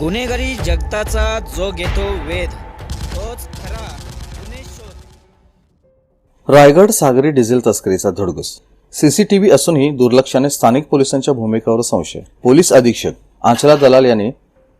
गुन्हेगारी जगताचा जो घेतो वेध तोच खरा गुन्हे शोध. रायगड सागरी डिझेल तस्करीचा धुडगुस. सीसीटीव्ही असूनही दुर्लक्षाने स्थानिक पोलिसांच्या भूमिकेवर संशय. पोलीस अधीक्षक आंचला दलाल यांनी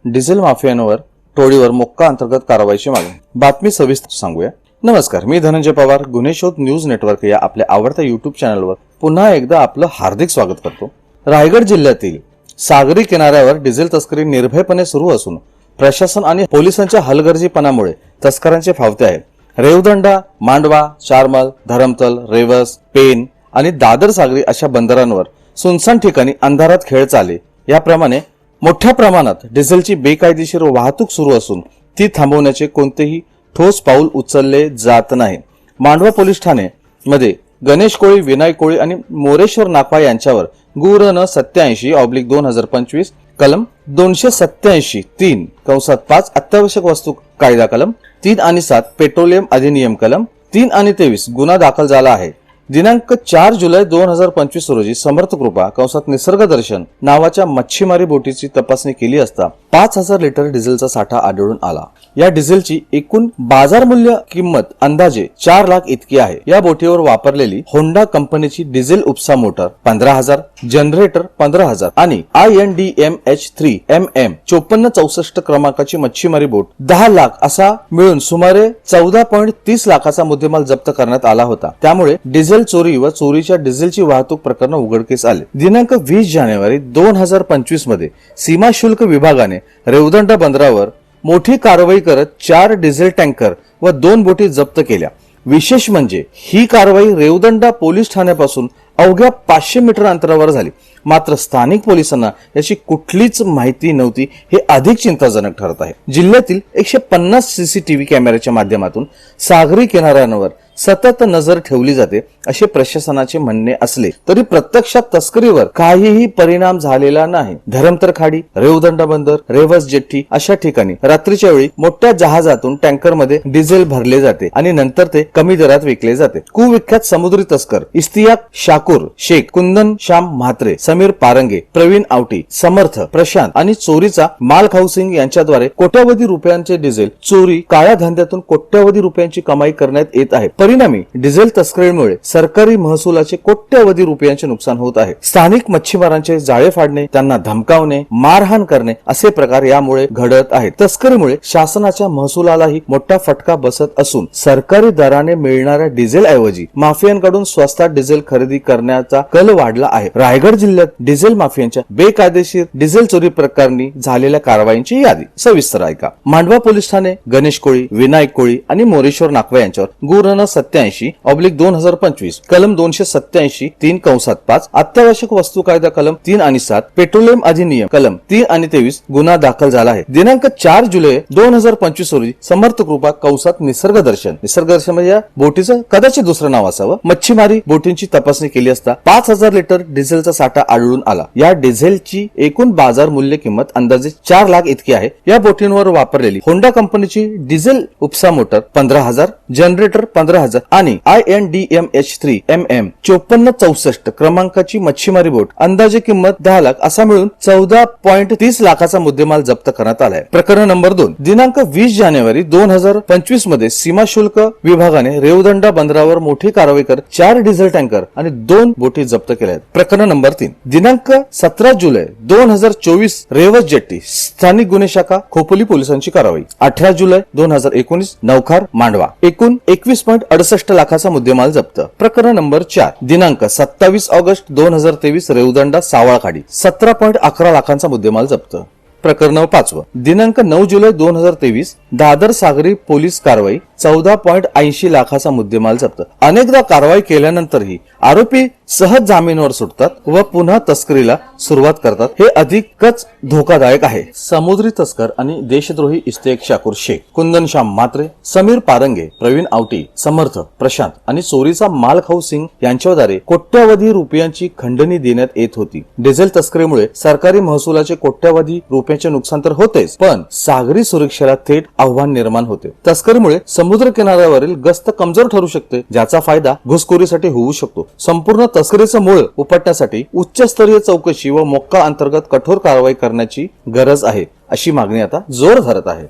डिझेल माफियांवर टोळीवर मोक्का अंतर्गत कारवाईची मागणी. बातमी सविस्तर सांगूया. नमस्कार मी धनंजय पवार गुन्हे शोध न्यूज नेटवर्क या आपल्या आवडत्या युट्यूब चॅनलवर पुन्हा एकदा आपलं हार्दिक स्वागत करतो. रायगड जिल्ह्यातील सागरी किनाऱ्यावर डिझेल तस्करी निर्भयपणे सुरू असून प्रशासन आणि पोलिसांच्या हलगर्जीपणामुळे तस्करांचे फावते आहे रेवदंडा मांडवा चारमल धरमतल रेवस पेन आणि दादर सागरी अशा बंदरांवर सुनसान ठिकाणी अंधारात खेळ चाले. याप्रमाणे मोठ्या प्रमाणात डिझेलची बेकायदेशीर वाहतूक सुरू असून ती थांबवण्याचे कोणतेही ठोस पाऊल उचलले जात नाही. मांडवा पोलीस ठाणे मध्ये गणेश कोळी विनायक कोळी आणि मोरेश्वर नाकवा यांच्यावर गुर न सत्याऐंशी ऑब्लिक दोन हजार पंचवीस कलम दोनशे सत्याऐंशी तीन कंसात पाच अत्यावश्यक वस्तू कायदा कलम तीन आणि सात पेट्रोलियम अधिनियम कलम तीन आणि तेवीस गुन्हा दाखल झाला आहे. दिनांक चार जुलै दोन हजार पंचवीस रोजी समर्थ कृपा कंसात निसर्ग दर्शन नावाच्या मच्छीमारी बोटीची तपासणी केली असता पाच हजार लिटर डिझेलचा साठा आढळून आला. या डिझेलची एकूण बाजार मूल्य किंमत अंदाजे चार लाख इतकी आहे. या बोटीवर वापरलेली होंडा कंपनीची डिझेल उपसा मोटर पंधरा हजार जनरेटर पंधरा हजार आणि I N D M H three M M चोपन्न चौसष्ट क्रमांकाची मच्छीमारी बोट दहा लाख असा मिळून सुमारे चौदा पॉईंट तीस लाखाचा मुद्देमाल जप्त करण्यात आला होता. त्यामुळे डिझेल चोरी व चोरीच्या डिझेलची वाहतूक प्रकरण उघडकीस आले. दिनांक वीस जानेवारी दोन हजार पंचवीसमध्ये सीमा शुल्क विभागाने रेवदंडा बंदरावर मोठी कारवाई करत चार डिझेल टँकर व दोन बोटी जप्त केल्या. विशेष म्हणजे ही कारवाई रेवदंडा पोलीस ठाण्यापासून अवघ्या पाचशे मीटर अंतरावर झाली. मात्र स्थानिक पोलिसांना याची कुठलीच माहिती नव्हती हे अधिक चिंताजनक ठरत आहे. जिल्ह्यातील एकशे पन्नास सीसीटीव्ही कॅमेऱ्याच्या माध्यमातून सागरी किनाऱ्यांवर सतत नजर ठेवली जाते असे प्रशासनाचे म्हणणे असले तरी प्रत्यक्षात तस्करीवर काहीही परिणाम झालेला नाही. धरमतर खाडी रेवदंड बंदर रेवस जेट्टी अशा ठिकाणी रात्रीच्या वेळी मोठ्या जहाजातून टँकरमध्ये डिझेल भरले जाते आणि नंतर ते कमी दरात विकले जाते. कुविख्यात समुद्री तस्कर इस्तियाक शाकूर शेख कुंदन श्याम म्हात्रे समीर पारंगे प्रवीण आवटी समर्थ प्रशांत आणि चोरीचा माल खाऊसिंग यांच्याद्वारे कोट्यावधी रुपयांचे डिझेल चोरी काळ्या धंद्यातून कोट्यावधी रुपयांची कमाई करण्यात येत आहे. परिणामी डिझेल तस्करीमुळे सरकारी महसुलाचे कोट्यवधी रुपयांचे नुकसान होत आहे. स्थानिक मच्छीमारांचे जाळे फाडणे त्यांना धमकावणे मारहाण करणे असे प्रकार यामुळे घडत आहेत. तस्करीमुळे शासनाच्या महसुलालाही मोठा फटका बसत असून सरकारी दराने मिळणाऱ्या डिझेल ऐवजी माफियांकडून स्वस्तात डिझेल खरेदी करण्याचा कल वाढला आहे. रायगड जिल्ह्यात डिझेल माफियांच्या बेकायदेशीर डिझेल चोरी प्रकरणी झालेल्या कारवाईंची यादी. सविस्तर ऐका. मांडवा पोलीस ठाणे गणेश कोळी विनायक कोळी आणि मोरेश्वर नाकवा यांच्यावर गुरन सत्याऐंशी ऑब्लिक दोन हजार पंचवीस कलम दोनशे सत्याऐंशी तीन कंसात पाच अत्यावश्यक वस्तू कायदा कलम तीन आणि सात पेट्रोलियम अधिनियम कलम तीन आणि तेवीस गुन्हा दाखल झाला आहे. दिनांक चार जुलै दोन हजार पंचवीस रोजी समर्थ कृपा कंसात निसर्ग दर्शन. निसर्ग दर्शन म्हणजे या बोटीचं कदाचित दुसरं नाव असावं. मच्छीमारी बोटींची तपासणी केली असता पाच हजार लिटर डिझेलचा साठा आढळून आला. या डिझेलची एकूण बाजार मूल्य किंमत अंदाजे चार लाख इतकी आहे. या बोटींवर वापरलेली होंडा कंपनीची डिझेल उपसा मोटर पंधरा हजार जनरेटर पंधरा जहाज आणि I N D M H three M M चोपन्न चौसष्ट क्रमांकाची मच्छीमारी बोट. अंदाजे किंमत दहा लाख असा मिळून चौदा पॉईंट तीस लाखाचा मुद्देमाल जप्त करण्यात आलाय. प्रकरण नंबर दोन. दिनांक वीस जानेवारी दोन हजार पंचवीसमध्ये सीमा शुल्क विभागाने रेवदंडा बंदरावर मोठी कारवाई करत चार डिझेल टँकर आणि दोन बोटी जप्त केल्या आहेत प्रकरण नंबर तीन. दिनांक सतरा जुलै दोन हजार चोवीस रेवस जेट्टी स्थानिक गुन्हे शाखा खोपोली पोलिसांची कारवाई. अठरा जुलै दोन हजार एकोणीस नौखार मांडवा. एकूण एकवीस पॉईंट अडसष्ट लाखाचा मुद्देमाल जप्त. प्रकरण नंबर चार दिनांक सत्तावीस ऑगस्ट दोन हजार तेवीस रेवदंडा सावळखाडी. सतरा पॉईंट अकरा लाखांचा मुद्देमाल जप्त. प्रकरण पाचवं दिनांक नऊ जुलै दोन हजार तेवीस दादर सागरी पोलीस कारवाई चौदा पॉईंट ऐंशी लाखाचा मुद्देमाल जप्त. अनेकदा कारवाई केल्यानंतरही आरोपी सहज जामीनवर सुटतात व पुन्हा तस्करीला सुरुवात करतात. हे अधिकच धोकादायक आहे. समुद्री तस्कर आणि देशद्रोही इस्तेक शाकूर शेख कुंदन श्याम मात्रे समीर पारंगे प्रवीण आवटी समर्थ प्रशांत आणि चोरीचा माल खाऊ सिंग यांच्याद्वारे कोट्यावधी रुपयांची खंडणी देण्यात येत होती. डिझेल तस्करीमुळे सरकारी महसुलाचे कोट्यावधी रुपयांचे नुकसान तर होतेच पण सागरी सुरक्षेला थेट आव्हान निर्माण होते. तस्करीमुळे समुद्र किनाऱ्यावरील गस्त कमजोर ठरू शकते ज्याचा फायदा घुसखोरीसाठी होऊ शकतो. संपूर्ण तस्करीचं मूळ उपटण्यासाठी उच्चस्तरीय चौकशी व मोक्का अंतर्गत कठोर कारवाई करण्याची गरज आहे अशी मागणी आता जोर धरत आहे.